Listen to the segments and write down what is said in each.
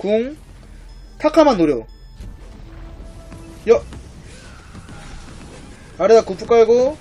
궁 타카만 노려. 여. 아래다 구프 깔고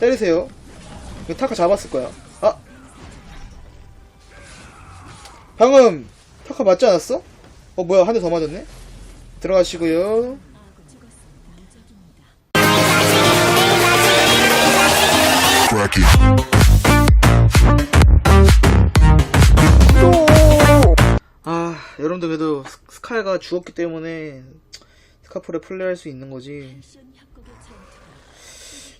때리세요. 이거 타카 잡았을 거야. 아. 방금 타카 맞지 않았어? 어 뭐야. 한 대 더 맞았네. 들어가시고요. Crack 여러분들 그래도 스- 스카이가 죽었기 때문에 스카프를 플레이할 수 있는 거지.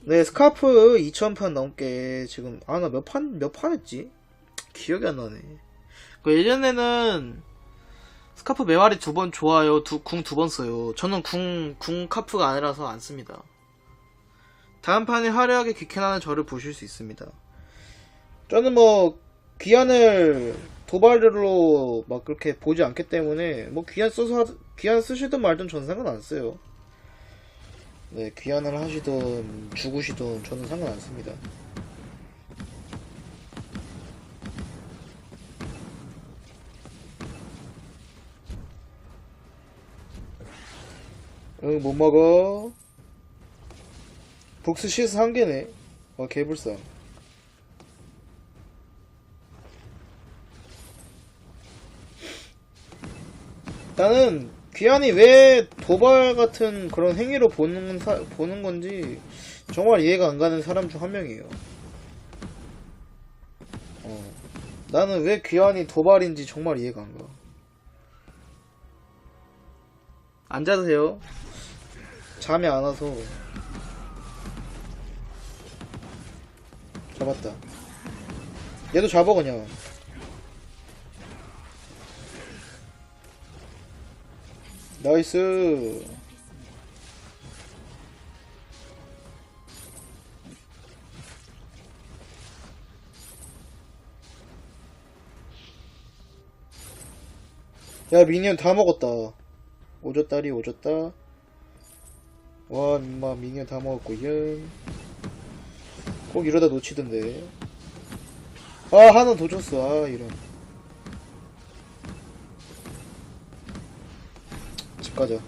네 스카프 2000판 넘게 지금 아 나 몇 판 몇 판 했지? 기억이 안 나네. 그 예전에는 스카프 메와리 두 번 좋아요 궁 두 번 써요. 저는 궁, 궁 카프가 아니라서 안 씁니다. 다음 판에 화려하게 귀캔하는 저를 보실 수 있습니다. 저는 뭐 귀환을 도발로 막 그렇게 보지 않기 때문에 뭐 귀환 써서 하- 귀환 쓰시든 말든 전 상관 안 써요. 네 귀환을 하시든 죽으시든 저는 상관 안 씁니다. 응 못 먹어. 복수 시스 한 개네. 와 개불쌍. 나는 귀환이 왜 도발 같은 그런 행위로 보는 사- 보는 건지 정말 이해가 안 가는 사람 중 한 명이에요. 어. 나는 왜 귀환이 도발인지 정말 이해가 안 가. 앉아세요. 잠이 안 와서. 잡았다. 얘도 잡아 그냥. 나이스. 야, 미니언 다 먹었다. 오졌다리, 오졌다. 와, 임마, 미니언 다 먹었고, 예. 꼭 이러다 놓치던데. 아, 하나 더 줬어, 아, 이런. 꺼져.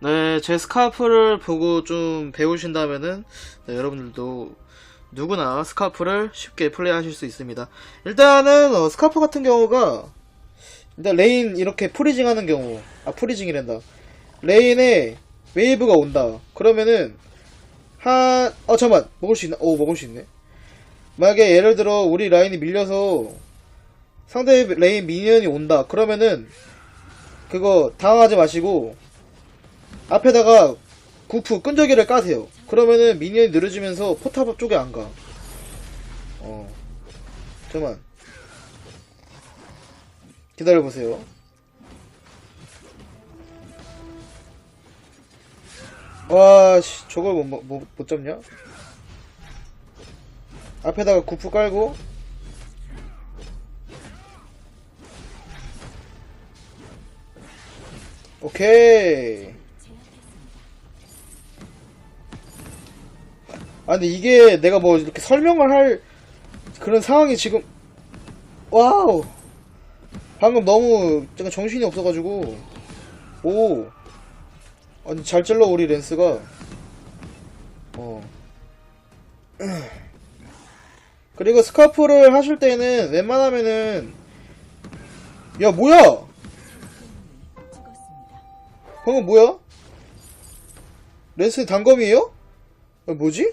네, 제 스카프를 보고 좀 배우신다면은 네, 여러분들도 누구나 스카프를 쉽게 플레이하실 수 있습니다. 일단은 어, 스카프 같은 경우가 일단 레인 이렇게 프리징 하는 경우 아 프리징이란다. 레인에 웨이브가 온다. 그러면은 한, 어, 잠깐만. 먹을 수 있나? 오, 먹을 수 있네. 만약에 예를 들어, 우리 라인이 밀려서 상대 레인 미니언이 온다. 그러면은, 그거 당황하지 마시고, 앞에다가 구프, 끈적이를 까세요. 그러면은 미니언이 느려지면서 포탑 쪽에 안 가. 어. 잠깐만. 기다려보세요. 와, 씨, 저걸 못, 못, 못, 못 잡냐? 앞에다가 구프 깔고. 오케이. 아, 근데 이게 내가 뭐 이렇게 설명을 할 그런 상황이 지금, 와우. 방금 너무 정신이 없어가지고, 오. 아니 잘 찔러 우리 랜스가 어 그리고 스카프를 하실 때는 웬만하면은 야 뭐야 방금 뭐야 랜스 단검이에요? 아, 뭐지?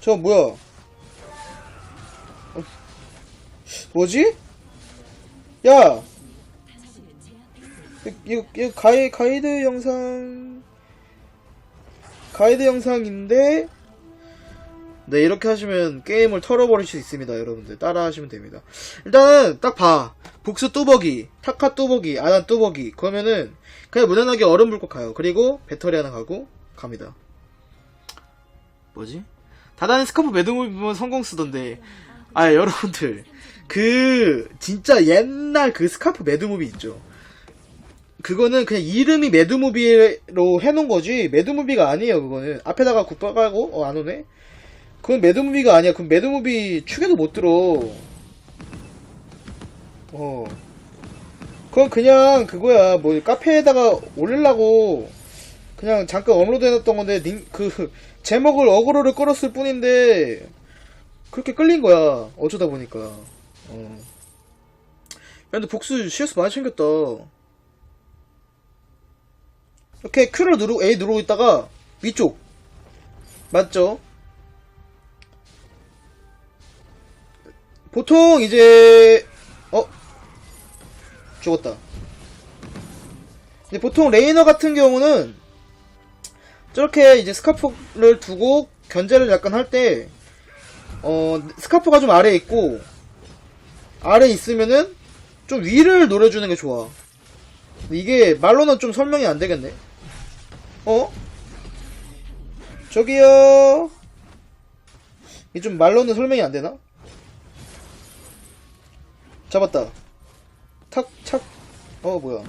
저 뭐야 어, 뭐지? 야 이거, 이거 가이, 가이드 영상 가이드 영상인데 네 이렇게 하시면 게임을 털어버릴 수 있습니다 여러분들. 따라 하시면 됩니다. 일단은 딱 봐. 복수 뚜벅이 타카 뚜벅이 아단 뚜벅이. 그러면은 그냥 무난하게 얼음 불고 가요. 그리고 배터리 하나 가고 갑니다. 뭐지? 다다는 스카프 매듭을 보면 성공 쓰던데. 아 여러분들. 그 진짜 옛날 그 스카프 매듭무비 있죠 그 그거는 그냥 이름이 매드무비로 해놓은 거지. 매드무비가 아니에요 그거는. 앞에다가 깔고 어 안 오네. 그건 매드무비가 아니야. 그럼 매드무비 축에도 못 들어. 어. 그건 그냥 그거야. 뭐 카페에다가 올리려고 그냥 잠깐 업로드 해놨던 건데 닌, 그 제목을 어그로를 끌었을 뿐인데 그렇게 끌린 거야. 어쩌다 보니까. 어. 야, 근데 복수 CS 많이 챙겼다. 이렇게 Q를 누르고 A 누르고 있다가 위쪽 맞죠? 보통 이제 어 죽었다. 근데 보통 레이너 같은 경우는 저렇게 이제 스카프를 두고 견제를 약간 할 때 어, 스카프가 좀 아래에 있고 아래 에 있으면은 좀 위를 노려주는 게 좋아. 이게 말로는 좀 설명이 안 되겠네. 어? 저기요. 이게 좀 말로는 설명이 안 되나? 잡았다. 탁, 착. 어, 뭐야.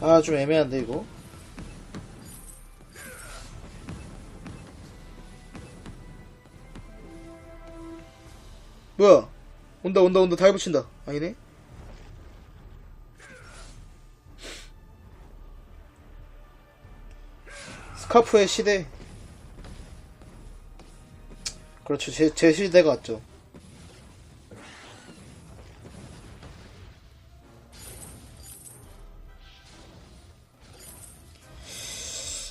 아, 좀 애매한데, 이거. 뭐야? 온다 온다 온다. 다이 붙인다. 아니네? 스카프의 시대. 그렇죠. 제, 제 시대가 왔죠.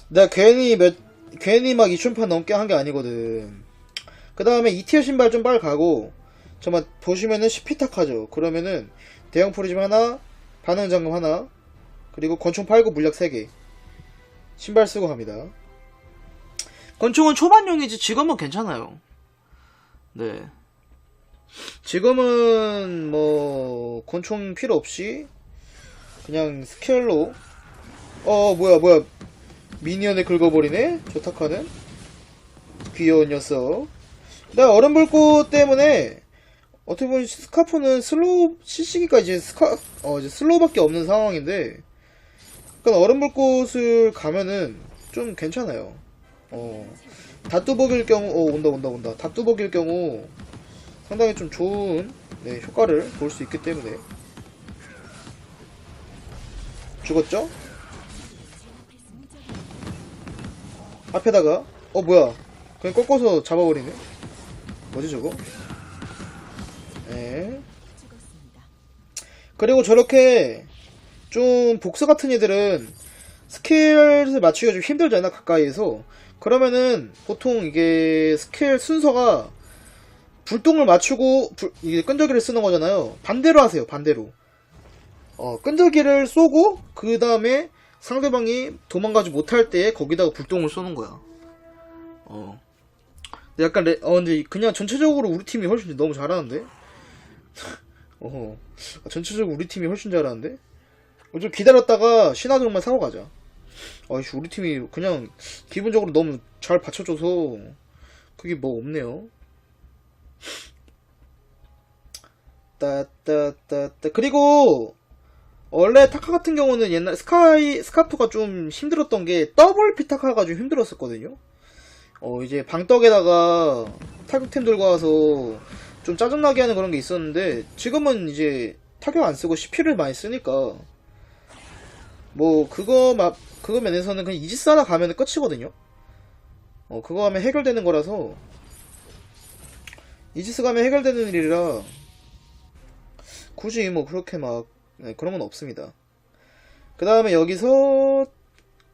내가 괜히 몇 괜히 막 2천판 넘게 한 게 아니거든. 그 다음에 ETL 신발 좀 빨리 가고 정말 보시면은 10피탁하죠. 그러면은 대형 프리즘 하나, 반응 잠금 하나, 그리고 권총 팔고 물약 3개. 신발 쓰고 갑니다. 권총은 초반용이지 지금은 괜찮아요. 네. 지금은 뭐 권총 필요 없이 그냥 스케일로 어 뭐야 뭐야 미니언에 긁어버리네 조타카는 귀여운 녀석 나 얼음불꽃 때문에 어떻게 보면 스카프는 슬로우 CC기가 이제 스카 어 이제 슬로우밖에 없는 상황인데 그러니까 얼음불꽃을 가면은 좀 괜찮아요. 어 다뚜벅일 경우 어 온다 온다 온다 다뚜벅일 경우 상당히 좀 좋은 네, 효과를 볼 수 있기 때문에 죽었죠? 앞에다가 어 뭐야 그냥 꺾어서 잡아버리네 뭐지 저거? 네. 그리고 저렇게 좀 복수 같은 애들은 스킬을 맞추기가 좀 힘들잖아 가까이에서. 그러면은 보통 이게 스킬 순서가 불똥을 맞추고 불- 이게 끈적이를 쓰는 거잖아요. 반대로 하세요 반대로. 어 끈적이를 쏘고 그 다음에 상대방이 도망가지 못할 때 거기다가 불똥을 쏘는 거야. 어. 약간 레, 어 근데 그냥 전체적으로 우리 팀이 훨씬 너무 잘하는데 어 전체적으로 우리 팀이 훨씬 잘하는데? 어, 좀 기다렸다가 신화들만 사고 가자. 아이씨 우리 팀이 그냥 기본적으로 너무 잘 받쳐줘서 그게 뭐 없네요. 따따따따. 그리고 원래 타카 같은 경우는 옛날 스카이 스카프가 좀 힘들었던 게 더블 피타카가 좀 힘들었었거든요. 어 이제 방떡에다가 타격템 들고 와서 좀 짜증나게 하는 그런 게 있었는데 지금은 이제 타격 안 쓰고 CP를 많이 쓰니까 뭐 그거 막 그거 면에서는 그냥 이지스 하나 가면 끝이거든요. 어 그거 하면 해결되는 거라서 이지스 가면 해결되는 일이라 굳이 뭐 그렇게 막 네, 그런 건 없습니다. 그 다음에 여기서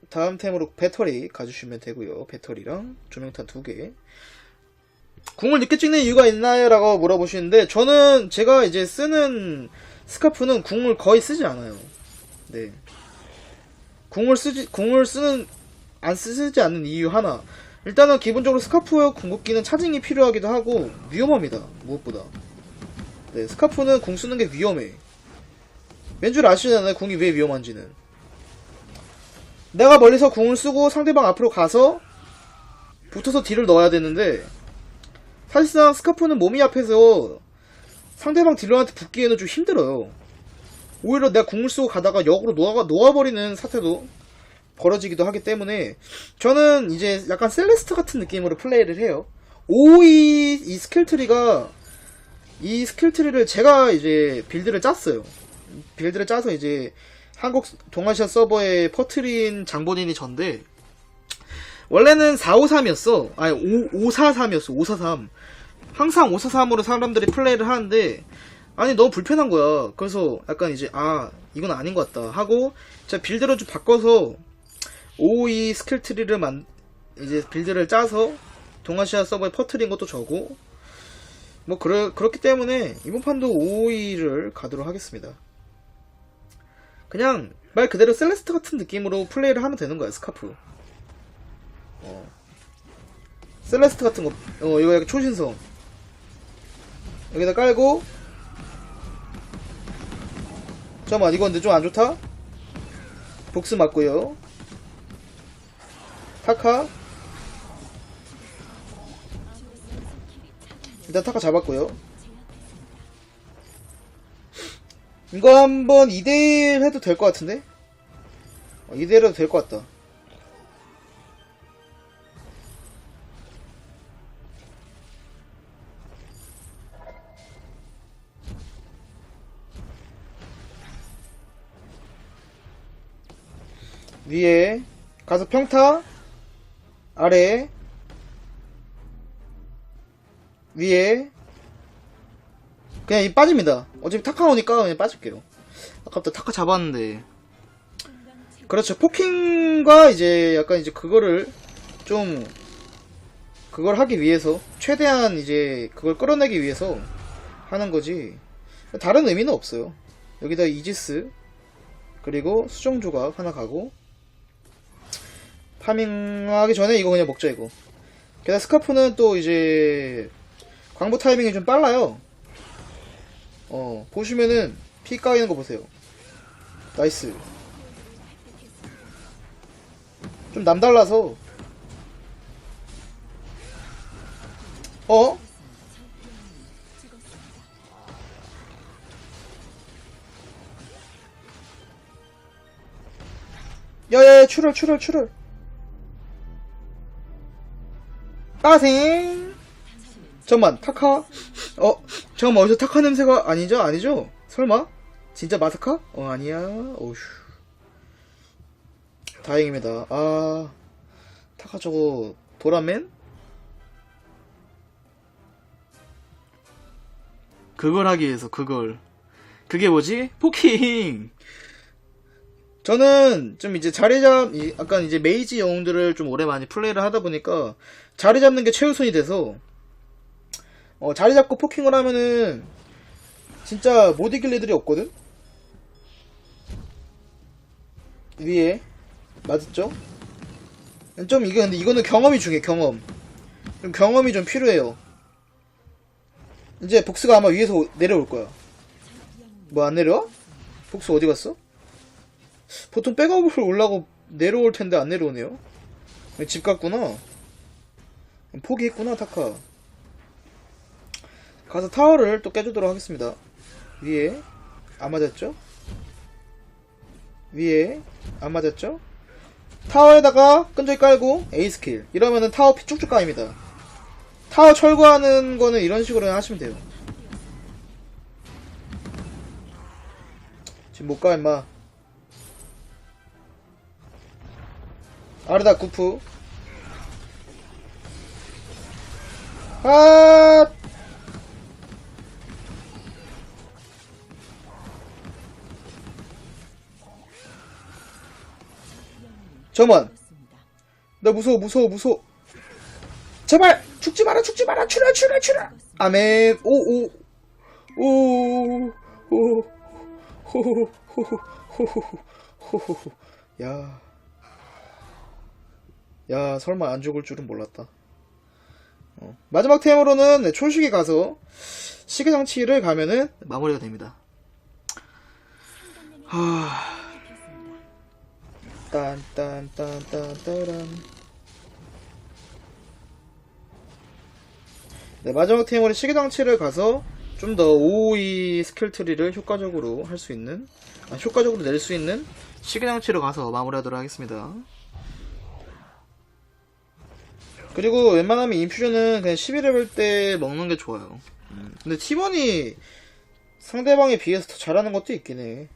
다음 템으로 배터리 가주시면 되고요. 배터리랑 조명탄 두 개. 궁을 늦게 찍는 이유가 있나요? 라고 물어보시는데 저는 제가 이제 쓰는 스카프는 궁을 거의 쓰지 않아요. 네. 궁을 쓰지 궁을 쓰는 안 쓰지 않는 이유 하나. 일단은 기본적으로 스카프 궁극기는 차징이 필요하기도 하고 위험합니다. 무엇보다. 네, 스카프는 궁 쓰는 게 위험해. 왠 줄 아시잖아요. 궁이 왜 위험한지는. 내가 멀리서 궁을 쓰고 상대방 앞으로 가서 붙어서 딜을 넣어야 되는데 사실상 스카프는 몸이 앞에서 상대방 딜러한테 붙기에는 좀 힘들어요. 오히려 내가 궁을 쓰고 가다가 역으로 놓아, 놓아버리는 사태도 벌어지기도 하기 때문에 저는 이제 약간 셀레스트 같은 느낌으로 플레이를 해요. 오이 이 스킬 트리가 이 스킬 트리를 제가 이제 빌드를 짰어요. 빌드를 짜서 이제 한국 동아시아 서버에 퍼트린 장본인이 전데 원래는 453이었어. 아니 5, 543이었어. 543. 항상 543으로 사람들이 플레이를 하는데 아니 너무 불편한 거야. 그래서 약간 이제 아 이건 아닌 것 같다 하고 제가 빌드를 좀 바꿔서 52 스킬 트리를 만 이제 빌드를 짜서 동아시아 서버에 퍼트린 것도 저고 뭐 그러, 그렇기 때문에 이번 판도 52를 가도록 하겠습니다. 그냥 말 그대로 셀레스트 같은 느낌으로 플레이를 하면 되는 거야 스카프. 어. 셀레스트 같은 거, 어 이거 약간 초신성. 여기다 깔고. 잠깐만 이거 근데 좀 안 좋다? 복스 맞고요. 타카. 일단 타카 잡았고요. 이거 한번 2대1 해도 될 것 같은데? 2대1 해도 될 것 같다 위에 가서 평타 아래 위에 그냥 이 빠집니다. 어차피 타카 오니까 그냥 빠질게요. 아깝다. 타카 잡았는데. 그렇죠. 포킹과 이제 약간 이제 그거를 좀 그걸 하기 위해서 최대한 이제 그걸 끌어내기 위해서 하는 거지. 다른 의미는 없어요. 여기다 이지스 그리고 수정 조각 하나 가고 파밍하기 전에 이거 그냥 먹자 이거. 게다가 스카프는 또 이제 광부 타이밍이 좀 빨라요. 어 보시면은 피 까이는 거 보세요. 나이스. 좀 남달라서. 어? 야야야 출혈 출혈 출혈 빠생. 잠깐만 타카? 어 잠깐만 어디서 타카 냄새가 아니죠? 아니죠? 설마? 진짜 마스카? 어 아니야. 오휴. 다행입니다. 아 타카 저거 도라맨? 그걸 하기 위해서 그걸. 그게 뭐지? 포킹 저는 좀 이제 자리 잡, 이- 약간 이제 메이지 영웅들을 좀 오래 많이 플레이를 하다 보니까 자리 잡는 게 최우선이 돼서 어, 자리 잡고 포킹을 하면은 진짜 못 이길 애들이 없거든? 위에 맞았죠? 좀 이게 근데 이거는 경험이 중요해 경험 좀 경험이 좀 필요해요 이제 복스가 아마 위에서 오- 내려올 거야 뭐 안 내려와? 복스 어디 갔어? 보통 백업을 올라고 내려올 텐데 안 내려오네요. 집 갔구나. 포기했구나, 타카. 가서 타워를 또 깨주도록 하겠습니다. 위에, 안 맞았죠? 위에, 안 맞았죠? 타워에다가 끈적이 깔고, A 스킬. 이러면은 타워 피 쭉쭉 까입니다. 타워 철거하는 거는 이런 식으로 하시면 돼요. 지금 못 가, 임마. 아르다 구프. 아! 잠만 나 무서워 무서워 무서워. 제발 죽지 마라 죽지 마라 출혈 출혈 출혈 아멘. 오오오오호호호호호호호호호호호야 야 설마 안 죽을 줄은 몰랐다 어. 마지막 템으로는 네, 촐식이 가서 시계장치를 가면은 마무리가 됩니다 하... 딴딴딴딴따란 네, 마지막 템으로 시계장치를 가서 좀더 OOE 스킬 트리를 효과적으로 할 수 있는, 아, 효과적으로 낼 수 있는 시계장치로 가서 마무리하도록 하겠습니다. 그리고 웬만하면 인퓨전은 그냥 11레벨 때 먹는 게 좋아요. 음, 근데 T1이 상대방에 비해서 더 잘하는 것도 있긴 해.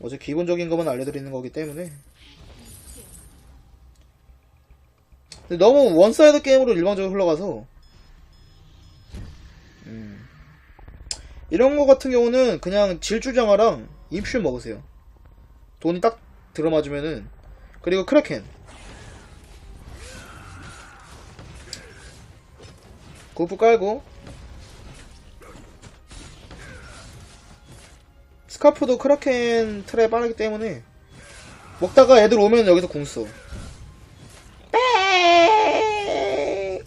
어제 기본적인 것만 알려드리는 거기 때문에. 근데 너무 원사이드 게임으로 일방적으로 흘러가서 음. 이런 거 같은 경우는 그냥 질주장화랑 인퓨 먹으세요. 돈이 딱 들어맞으면은 그리고 크라켄 고프 깔고 스카프도 크라켄 트랩 빠르기 때문에 먹다가 애들 오면 여기서. 빼!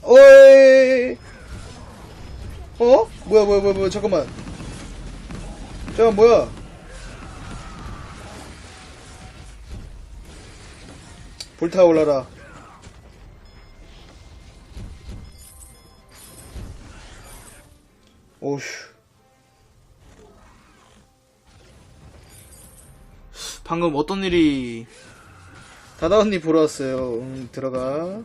어이! 어? 뭐야, 뭐야, 뭐야, 뭐야, 잠깐만. 잠깐, 뭐야. 불타올라라. 오휴. 방금 어떤 일이 다다 언니 보러 왔어요. 응, 들어가.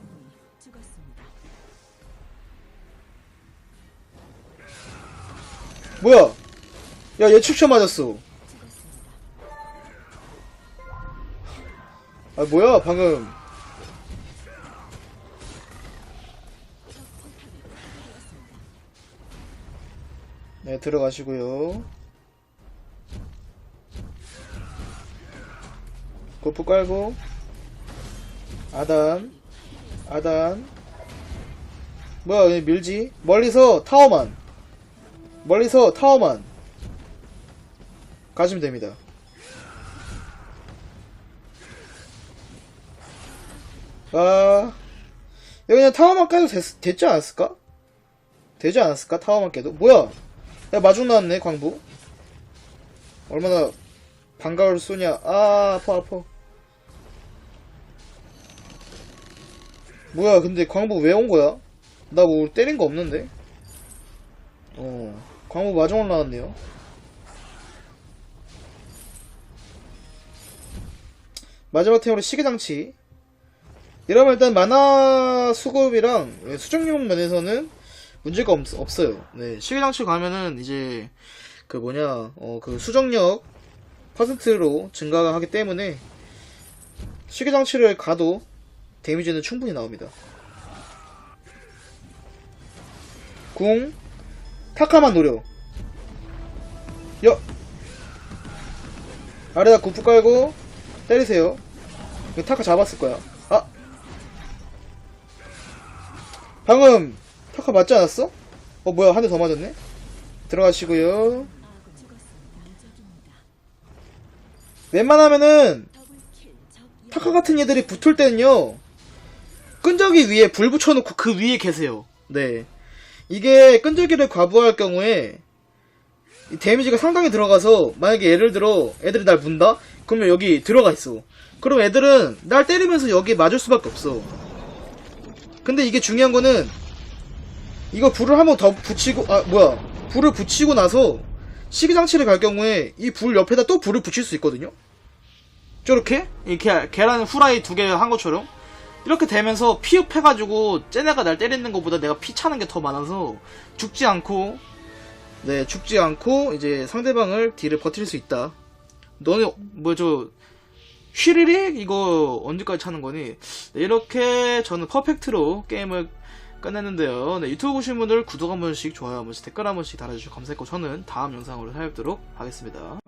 뭐야? 야, 얘 축쳐 맞았어. 아, 뭐야, 방금. 네, 들어가시고요. 고프 깔고. 아단. 아단. 뭐야 왜 밀지? 멀리서 타워만. 멀리서 타워만. 가시면 됩니다. 아 여기 그냥 타워만 깨도 됐, 됐지 않았을까? 되지 않았을까? 타워만 깨도? 뭐야 야 마중 나왔네 광부. 얼마나 반가울 쏘냐. 아 아파 아파. 뭐야 근데 광부 왜 온 거야? 나 뭐 때린 거 없는데? 어 광부 마중 올라왔네요. 마지막 템으로 시계장치. 이러면 일단 만화 수급이랑 수정용 면에서는 문제가 없, 없어요 네 시계장치 가면은 이제 그 뭐냐 어 그 수정력 퍼센트로 증가가 하기 때문에 시계장치를 가도 데미지는 충분히 나옵니다. 궁 타카만 노려. 여 아래다 구프 깔고 때리세요. 타카 잡았을 거야. 아 방금 타카 맞지 않았어? 어 뭐야 한 대 더 맞았네. 들어가시고요. 웬만하면은 타카 같은 애들이 붙을 때는요 끈적이 위에 불 붙여놓고 그 위에 계세요 네 이게 끈적이를 과부할 경우에 이 데미지가 상당히 들어가서 만약에 예를 들어 애들이 날 문다? 그러면 여기 들어가 있어 그럼 애들은 날 때리면서 여기 맞을 수밖에 없어 근데 이게 중요한 거는 이거 불을 한 번 더 붙이고 아 뭐야 불을 붙이고 나서 시기장치를 갈 경우에 이 불 옆에다 또 불을 붙일 수 있거든요. 저렇게 이렇게 계란 후라이 두 개 한 것처럼 이렇게 되면서 피흡해가지고 쟤네가 날 때리는 것보다 내가 피 차는 게 더 많아서 죽지 않고 네 죽지 않고 이제 상대방을 딜을 버틸 수 있다. 너네 뭐저 휘리릭 이거 언제까지 차는 거니? 네, 이렇게 저는 퍼펙트로 게임을 끝냈는데요. 네, 유튜브 보신 분들 구독 한 번씩, 좋아요 한 번씩, 댓글 한 번씩 달아주시고 감사했고 저는 다음 영상으로 찾아뵙도록 하겠습니다.